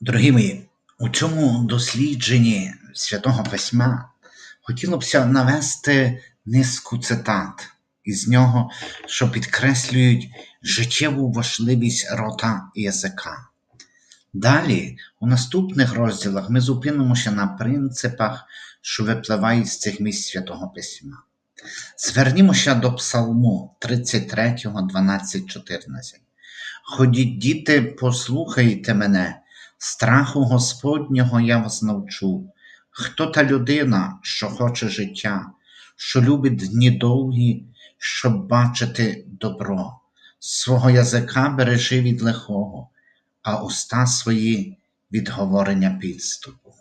Дорогі мої, у цьому дослідженні Святого Письма хотілося б навести низку цитат із нього, що підкреслюють життєву важливість рота і язика. Далі, у наступних розділах, ми зупинимося на принципах, що випливають з цих місць Святого Письма. Звернімося до Псалму 33, 12, 14. Ходіть, діти, послухайте мене, страху Господнього я вас навчу. Хто та людина, що хоче життя, що любить дні довгі, щоб бачити добро, свого язика бережи від лихого, а уста свої від говорення підступу.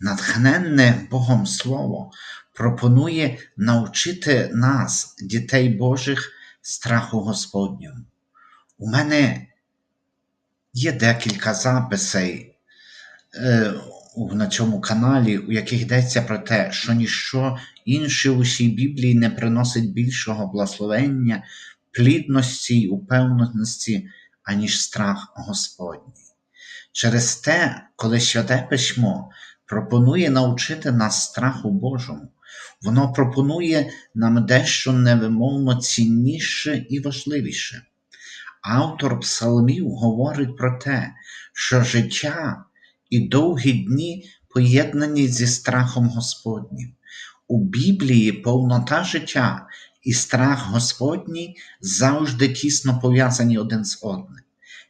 Натхненне Богом Слово пропонує навчити нас, дітей Божих, страху Господнього. У мене є декілька записей е, на цьому каналі, у яких йдеться про те, що ніщо інше у усій Біблії не приносить більшого благословення, плідності й упевненості, аніж страх Господній. Через те, коли Святе Письмо пропонує навчити нас страху Божому, воно пропонує нам дещо невимовно цінніше і важливіше. Автор псалмів говорить про те, що життя і довгі дні поєднані зі страхом Господнім. У Біблії повнота життя і страх Господній завжди тісно пов'язані один з одним.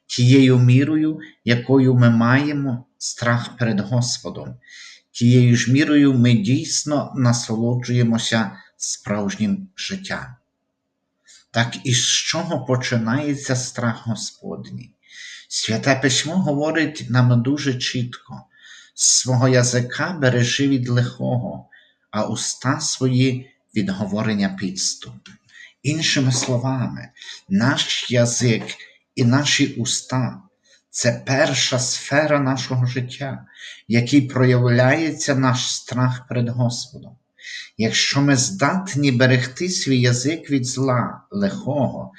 Тією мірою, якою ми маємо страх перед Господом, тією ж мірою ми дійсно насолоджуємося справжнім життям. Так і з чого починається страх Господній? Святе Письмо говорить нам дуже чітко: свого язика бережи від лихого, а уста свої від говорення підступу. Іншими словами, наш язик і наші уста це перша сфера нашого життя, в якій проявляється наш страх перед Господом. Якщо ми здатні берегти свій язик від зла лихого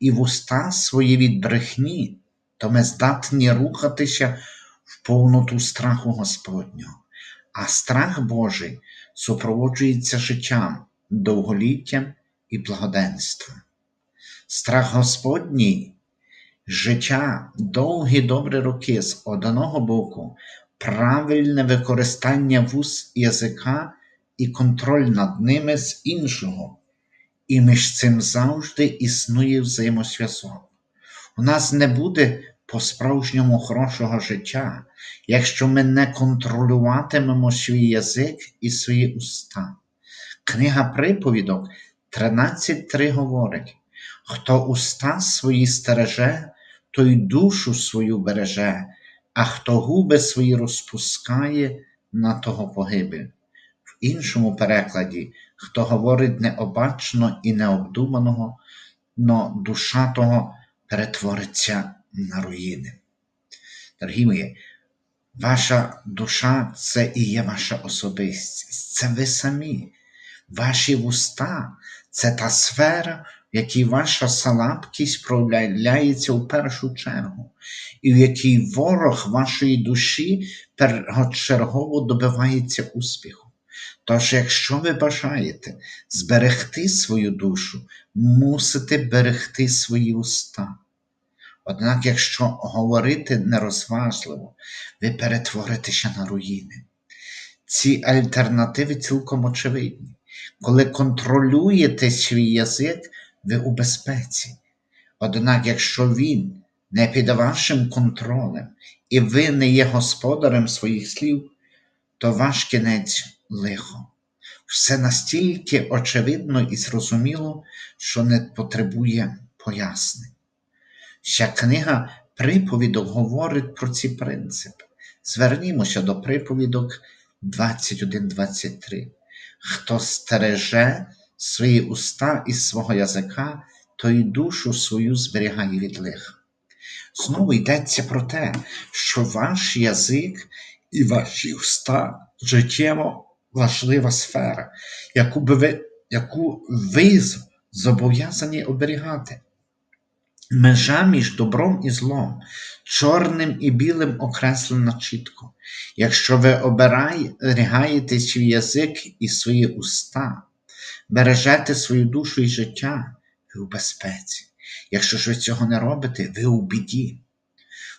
і вуста свої від брехні, то ми здатні рухатися в повноту страху Господнього. А страх Божий супроводжується життям, довголіттям і благоденством. Страх Господній життя довгі добрі роки з одного боку, правильне використання вуз язика і контроль над ними з іншого. І між цим завжди існує взаємосвязок. У нас не буде по-справжньому хорошого життя, якщо ми не контролюватимемо свій язик і свої уста. Книга приповідок 13.3 говорить: хто уста свої стереже, той душу свою береже, а хто губи свої розпускає, на того погибель. Іншому перекладі, хто говорить необачно і необдуманого, но душа того перетвориться на руїни. Дорогі мої, ваша душа це і є ваша особистість, це ви самі. Ваші вуста це та сфера, в якій ваша слабкість проявляється у першу чергу, і в якій ворог вашої душі першочергово добивається успіху. Тож, якщо ви бажаєте зберегти свою душу, мусите берегти свої уста. Однак, якщо говорити нерозважливо, ви перетворитеся на руїни. Ці альтернативи цілком очевидні. Коли контролюєте свій язик, ви у безпеці. Однак, якщо він не під вашим контролем і ви не є господарем своїх слів, то ваш кінець лихо. Все настільки очевидно і зрозуміло, що не потребує пояснень. Ще книга приповідок говорить про ці принципи. Звернімося до приповідок 21-23. Хто стереже свої уста із свого язика, той душу свою зберігає від лиха. Знову йдеться про те, що ваш язик і ваші уста життєво важлива сфера, яку, ви, яку ви зобов'язані оберігати. Межа між добром і злом, чорним і білим окреслена чітко. Якщо ви оберігаєте свій язик і свої уста, бережете свою душу і життя, ви у безпеці. Якщо ж ви цього не робите, ви у біді.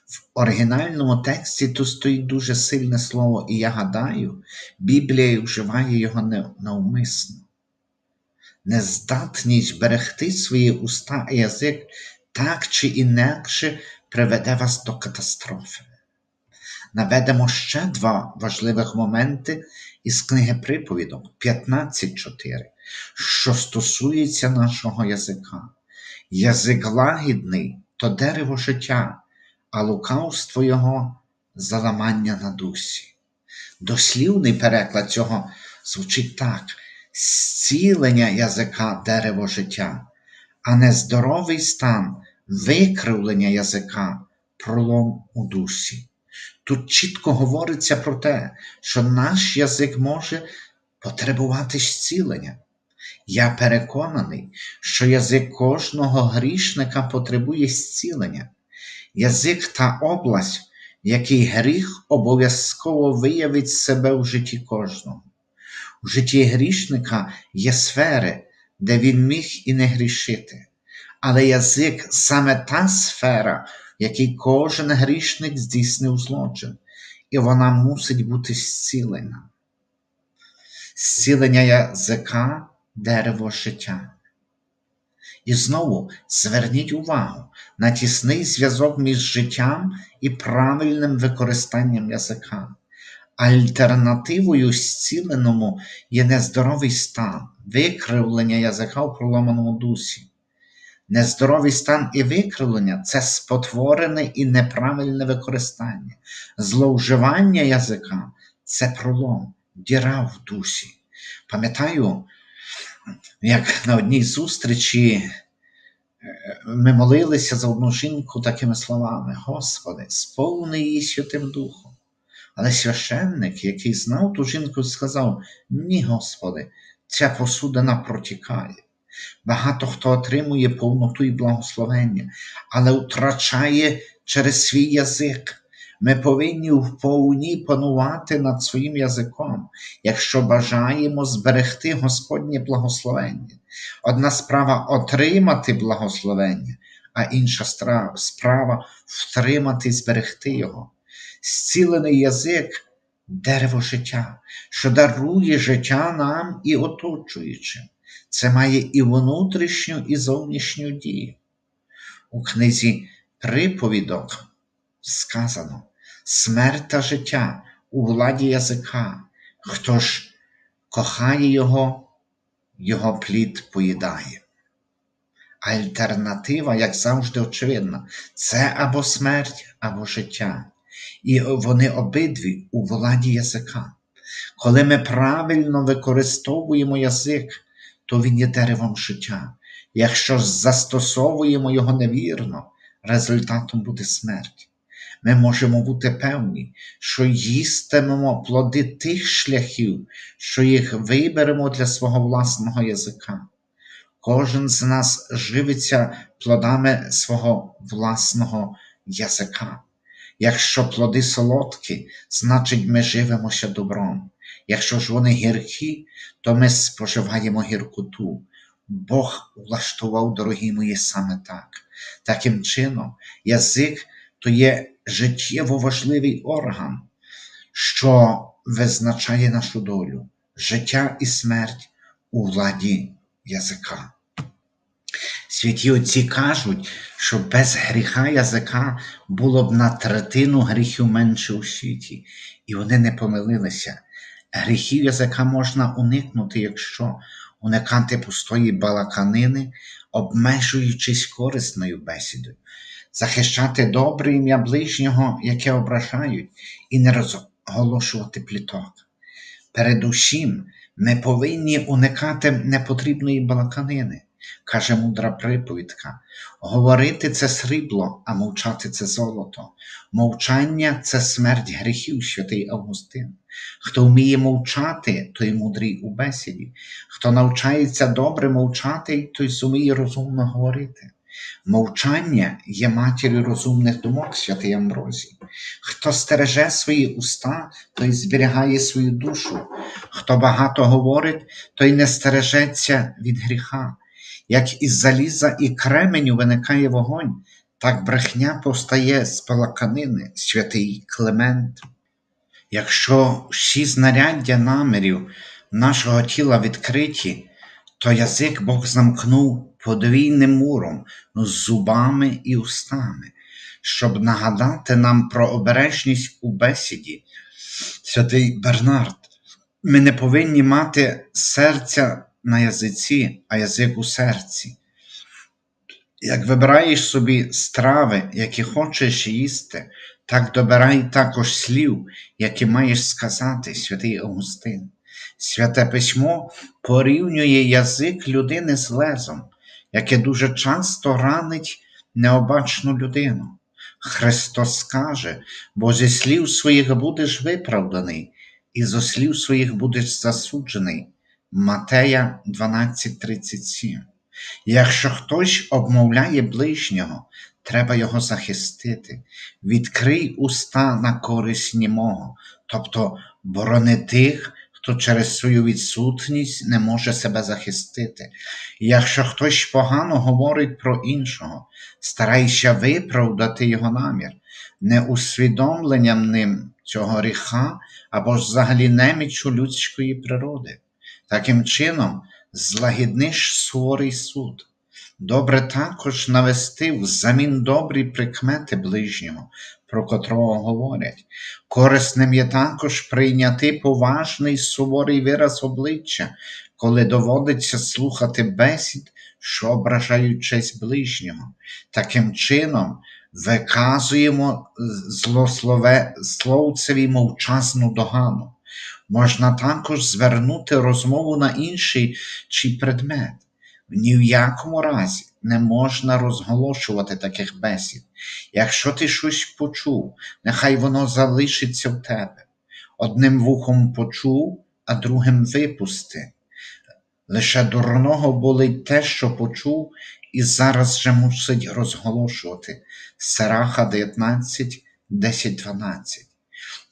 В оригінальному тексті тут стоїть дуже сильне слово, і я гадаю, Біблія вживає його навмисно. Нездатність берегти свої уста і язик так чи інакше приведе вас до катастрофи. Наведемо ще два важливих моменти із книги приповідок 15.4, що стосується нашого язика. Язик лагідний то дерево життя, а лукавство його заламання на дусі. Дослівний переклад цього звучить так: зцілення язика дерево життя, а нездоровий стан викривлення язика пролом у дусі. Тут чітко говориться про те, що наш язик може потребувати зцілення. Я переконаний, що язик кожного грішника потребує зцілення. Язик та область, в якій гріх обов'язково виявить себе в житті кожного. У житті грішника є сфери, де він міг і не грішити. Але язик саме та сфера, в якій кожен грішник здійснив злочин, і вона мусить бути зцілена. Зцілення язика дерево життя. І знову зверніть увагу на тісний зв'язок між життям і правильним використанням язика. Альтернативою зціленому є нездоровий стан, викривлення язика в проломаному дусі. Нездоровий стан і викривлення це спотворене і неправильне використання. Зловживання язика це пролом, діра в дусі. Пам'ятаю, як на одній зустрічі ми молилися за одну жінку такими словами: Господи, сповни її Святим Духом. Але священник, який знав ту жінку, сказав: Ні, Господи, ця посудина протікає. Багато хто отримує повноту і благословення, але втрачає через свій язик. Ми повинні вповні панувати над своїм язиком, якщо бажаємо зберегти Господнє благословення. Одна справа отримати благословення, а інша справа втримати і зберегти його. Зцілений язик дерево життя, що дарує життя нам і оточуючим. Це має і внутрішню, і зовнішню дію. У книзі приповідок сказано смерть та життя у владі язика. Хто ж кохає його, його плід поїдає. Альтернатива, як завжди, очевидна, це або смерть, або життя. І вони обидві у владі язика. Коли ми правильно використовуємо язик, то він є деревом життя. Якщо застосовуємо його невірно, результатом буде смерть. Ми можемо бути певні, що їстимемо плоди тих шляхів, що їх виберемо для свого власного язика. Кожен з нас живиться плодами свого власного язика. Якщо плоди солодкі, значить ми живемося добром. Якщо ж вони гіркі, то ми споживаємо гіркоту. Бог влаштував, дорогі мої, саме так. Таким чином, язик то є життєво важливий орган, що визначає нашу долю, життя і смерть у владі язика. Святі отці кажуть, що без гріха язика було б на третину гріхів менше у світі, і вони не помилилися. Гріхів язика можна уникнути, якщо уникати пустої балаканини, обмежуючись корисною бесідою, захищати добре ім'я ближнього, яке ображають, і не розголошувати пліток. Передусім, ми повинні уникати непотрібної балаканини каже мудра приповідка. Говорити це срібло, а мовчати це золото. Мовчання це смерть гріхів, святий Августин. Хто вміє мовчати, той мудрий у бесіді. Хто навчається добре мовчати, той зуміє розумно говорити. Мовчання є матір'ю розумних думок, святий Амброзій. Хто стереже свої уста, той зберігає свою душу. Хто багато говорить, той не стережеться від гріха. Як із заліза і кременю виникає вогонь, так брехня повстає з палаканини, святий Климент. Якщо всі знаряддя намірів нашого тіла відкриті, то язик Бог замкнув подвійним муром з зубами і устами, щоб нагадати нам про обережність у бесіді. Святий Бернард, ми не повинні мати серця на язиці, а язик у серці. Як вибираєш собі страви, які хочеш їсти, так добирай також слів, які маєш сказати, святий Августин. Святе письмо порівнює язик людини з лезом, яке дуже часто ранить необачну людину. Христос каже, бо зі слів своїх будеш виправданий, і зо слів своїх будеш засуджений. Матея 12:37. Якщо хтось обмовляє ближнього, треба його захистити. Відкрий уста на користь німого, тобто борони тих, хто через свою відсутність не може себе захистити. Якщо хтось погано говорить про іншого, старайся виправдати його намір, не усвідомленням ним цього гріха або ж взагалі немічу людської природи. Таким чином, злагідниш суворий суд. Добре також навести взамін добрі прикмети ближнього, про котрого говорять. Корисним є також прийняти поважний суворий вираз обличчя, коли доводиться слухати бесід, що ображають честь ближнього. Таким чином виказуємо злослове словцеві мовчазну догану. Можна також звернути розмову на інший чи предмет. Ні в якому разі не можна розголошувати таких бесід. Якщо ти щось почув, нехай воно залишиться в тебе. Одним вухом почув, а другим випусти. Лише дурного болить те, що почув, і зараз же мусить розголошувати. Сараха 19, 10, 12.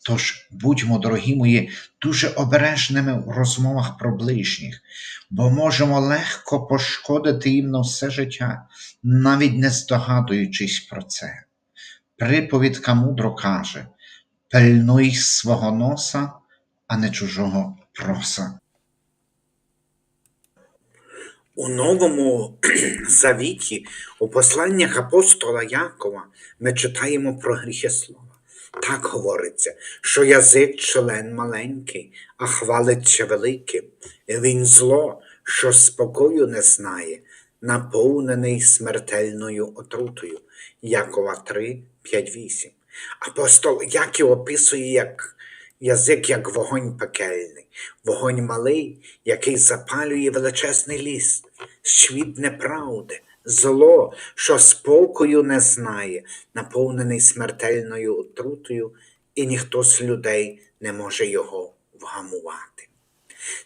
Тож будьмо, дорогі мої, дуже обережними в розмовах про ближніх, бо можемо легко пошкодити їм на все життя, навіть не здогадуючись про це. Приповідка мудро каже: пильнуй свого носа, а не чужого проса. У Новому Завіті, у посланнях апостола Якова, ми читаємо про гріхи слова. Так говориться, що язик член маленький, а хвалиться великим, він зло, що спокою не знає, наповнений смертельною отрутою. Якова 3, 5, 8. Апостол Яків описує як язик як вогонь пекельний, вогонь малий, який запалює величезний ліс, світ неправди, зло, що спокою не знає, наповнений смертельною отрутою, і ніхто з людей не може його вгамувати.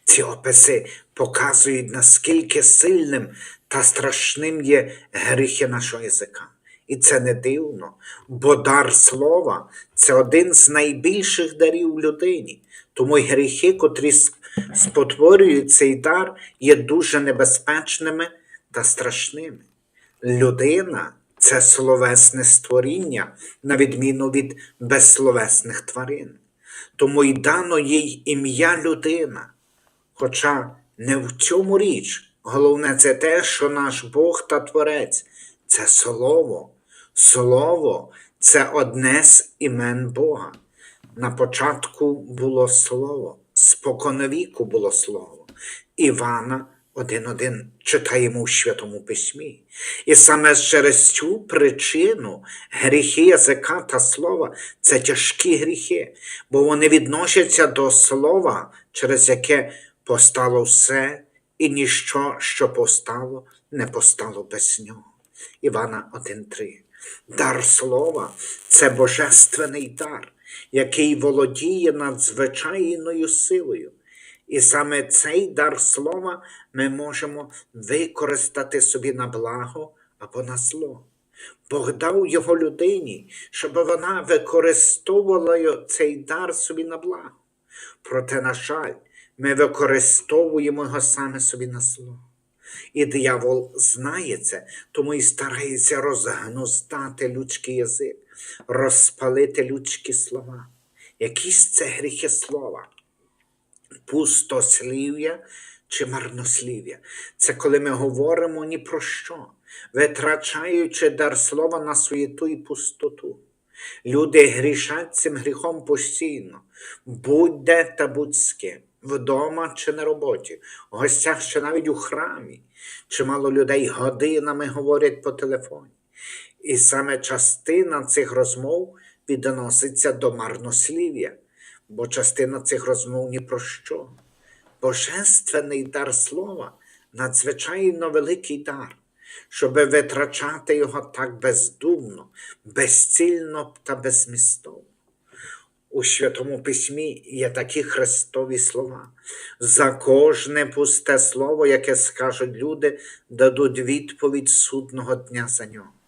Ці описи показують, наскільки сильним та страшним є гріхи нашого язика. І це не дивно, бо дар слова це один з найбільших дарів людині. Тому й гріхи, котрі спотворюють цей дар, є дуже небезпечними та страшними. Людина це словесне створіння, на відміну від безсловесних тварин. Тому й дано їй ім'я людина. Хоча не в цьому річ, головне це те, що наш Бог та Творець це слово. Слово це одне з імен Бога. На початку було слово, споконвіку було слово. Івана 1.1 читаємо у Святому Письмі. І саме через цю причину гріхи язика та слова це тяжкі гріхи, бо вони відносяться до слова, через яке постало все, і ніщо, що постало, не постало без нього. Івана 1.3 Дар слова це божественний дар, який володіє надзвичайною силою. І саме цей дар слова ми можемо використати собі на благо або на зло. Бог дав його людині, щоб вона використовувала цей дар собі на благо. Проте, на жаль, ми використовуємо його саме собі на зло. І диявол знає це, тому і старається розгнуздати людський язик, розпалити людські слова. Якісь це гріхи слова, пустослів'я чи марнослів'я. Це коли ми говоримо ні про що, витрачаючи дар слова на суєту і пустоту. Люди грішать цим гріхом постійно, будь-де та будь з вдома чи на роботі, в гостях чи навіть у храмі. Чимало людей годинами говорять по телефоні. І саме частина цих розмов відноситься до марнослів'я, бо частина цих розмов ні про що. Божественний дар слова надзвичайно великий дар, щоб витрачати його так бездумно, безцільно та беззмістовно. У Святому Письмі є такі Христові слова. За кожне пусте слово, яке скажуть люди, дадуть відповідь судного дня за нього.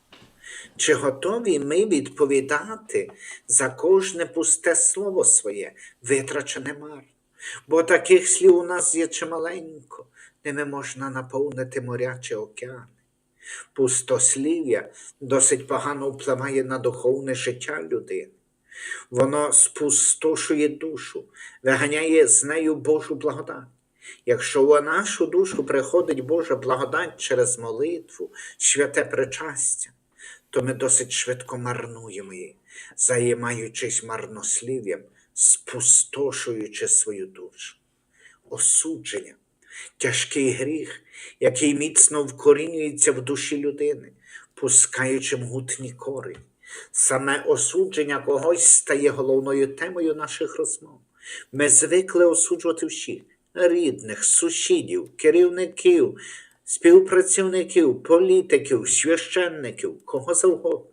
Чи готові ми відповідати за кожне пусте слово своє, витрачене марно? Бо таких слів у нас є чималенько, ними можна наповнити моря чи океани. Пустослів'я досить погано впливає на духовне життя людини. Воно спустошує душу, виганяє з нею Божу благодать. Якщо у нашу душу приходить Божа благодать через молитву, святе причастя, то ми досить швидко марнуємо її, займаючись марнослів'ям, спустошуючи свою душу. Осудження, тяжкий гріх, який міцно вкорінюється в душі людини, пускаючи могутні корені. Саме осудження когось стає головною темою наших розмов. Ми звикли осуджувати всіх рідних, сусідів, керівників, співпрацівників, політиків, священників, кого завгодно.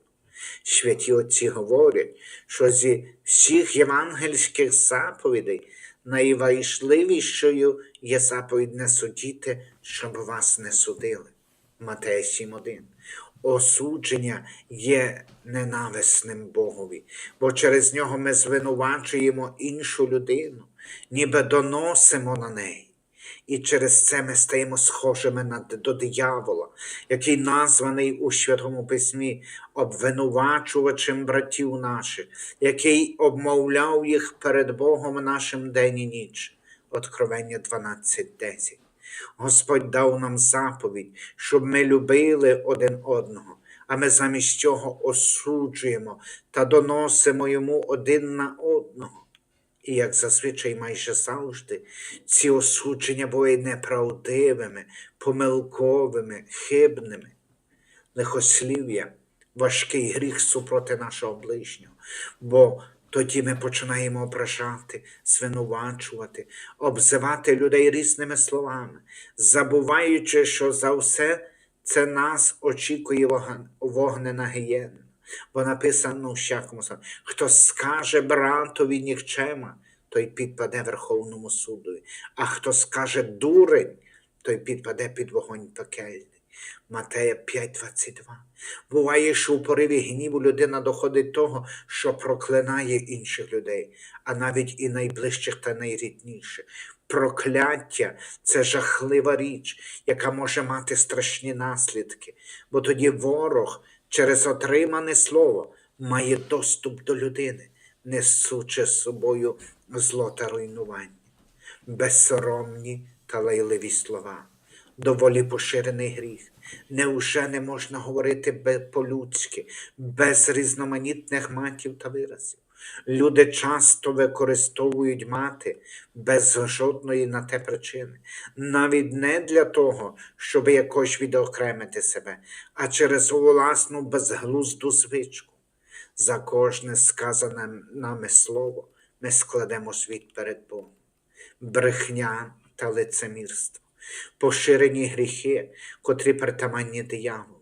Святі отці говорять, що зі всіх євангельських заповідей найважливішою є заповідь не судіти, щоб вас не судили. Матея 7.1. Осудження є ненависним Богові, бо через нього ми звинувачуємо іншу людину, ніби доносимо на неї. І через це ми стаємо схожими на, до диявола, який названий у Святому Письмі обвинувачувачем братів наших, який обмовляв їх перед Богом нашим день і ніч. Откровення 12.10. Господь дав нам заповідь, щоб ми любили один одного, а ми замість цього осуджуємо та доносимо йому один на одного. І як зазвичай майже завжди, ці осудження були неправдивими, помилковими, хибними. Лихослів'я, важкий гріх супроти нашого ближнього, бо тоді ми починаємо ображати, звинувачувати, обзивати людей різними словами, забуваючи, що за все це нас очікує вогн- вогнена гієна. Бо написано всякому слові, хто скаже братові нікчема, той підпаде Верховному суду, а хто скаже дурень, той підпаде під вогонь пекельний. Матея 5.22. Буває, що у пориві гніву людина доходить того, що проклинає інших людей, а навіть і найближчих та найрідніших. Прокляття це жахлива річ, яка може мати страшні наслідки, бо тоді ворог через отримане слово має доступ до людини, несучи з собою зло та руйнування безсоромні та лайливі слова, доволі поширений гріх. Неуже не можна говорити по-людськи, без різноманітних матів та виразів. Люди часто використовують мати без жодної на те причини, навіть не для того, щоб якось відокремити себе, а через власну безглузду звичку. За кожне сказане нами слово ми складемо світ перед Богом брехня та лицемірство, поширені гріхи, котрі притаманні дияволу.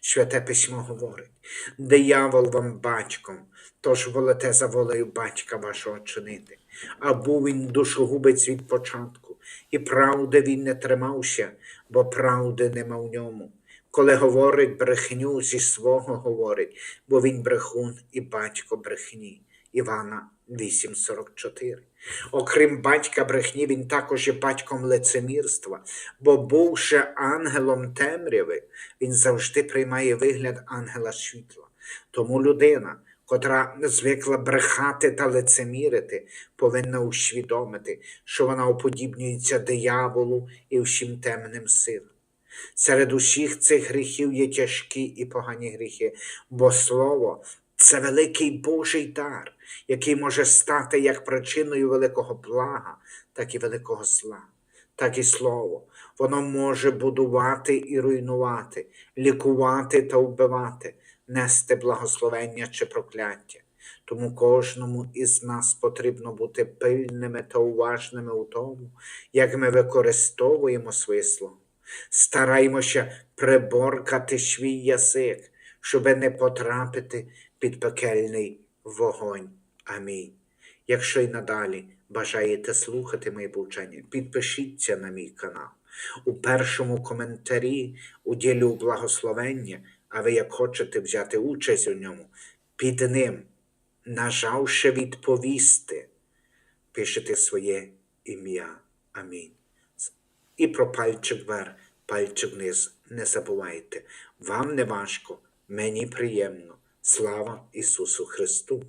Святе письмо говорить: диявол вам батьком, тож волите за волею батька вашого чинити. А був він душогубець від початку, і правди він не тримався, бо правди нема в ньому. коли говорить брехню, зі свого говорить, бо він брехун і батько брехні. Івана 8.44. Окрім батька брехні, він також є батьком лицемірства, бо, бувши ангелом темряви, він завжди приймає вигляд ангела світла. Тому людина, котра звикла брехати та лицемірити, повинна усвідомити, що вона уподібнюється дияволу і всім темним силам. Серед усіх цих гріхів є тяжкі і погані гріхи, бо слово це великий Божий дар, який може стати як причиною великого блага, так і великого зла. Так і слово. Воно може будувати і руйнувати, лікувати та вбивати, нести благословення чи прокляття. Тому кожному із нас потрібно бути пильними та уважними у тому, як ми використовуємо своє слово. Стараймося приборкати свій язик, щоби не потрапити під пекельний вогонь. Амінь. Якщо й надалі бажаєте слухати мої повчання, підпишіться на мій канал. У першому коментарі уділю благословення, а ви як хочете взяти участь у ньому, під ним, нажавши відповісти, пишете своє ім'я. Амінь. І про пальчик вверх, пальчик вниз. Не забувайте. Вам не важко, мені приємно. Слава Ісусу Христу!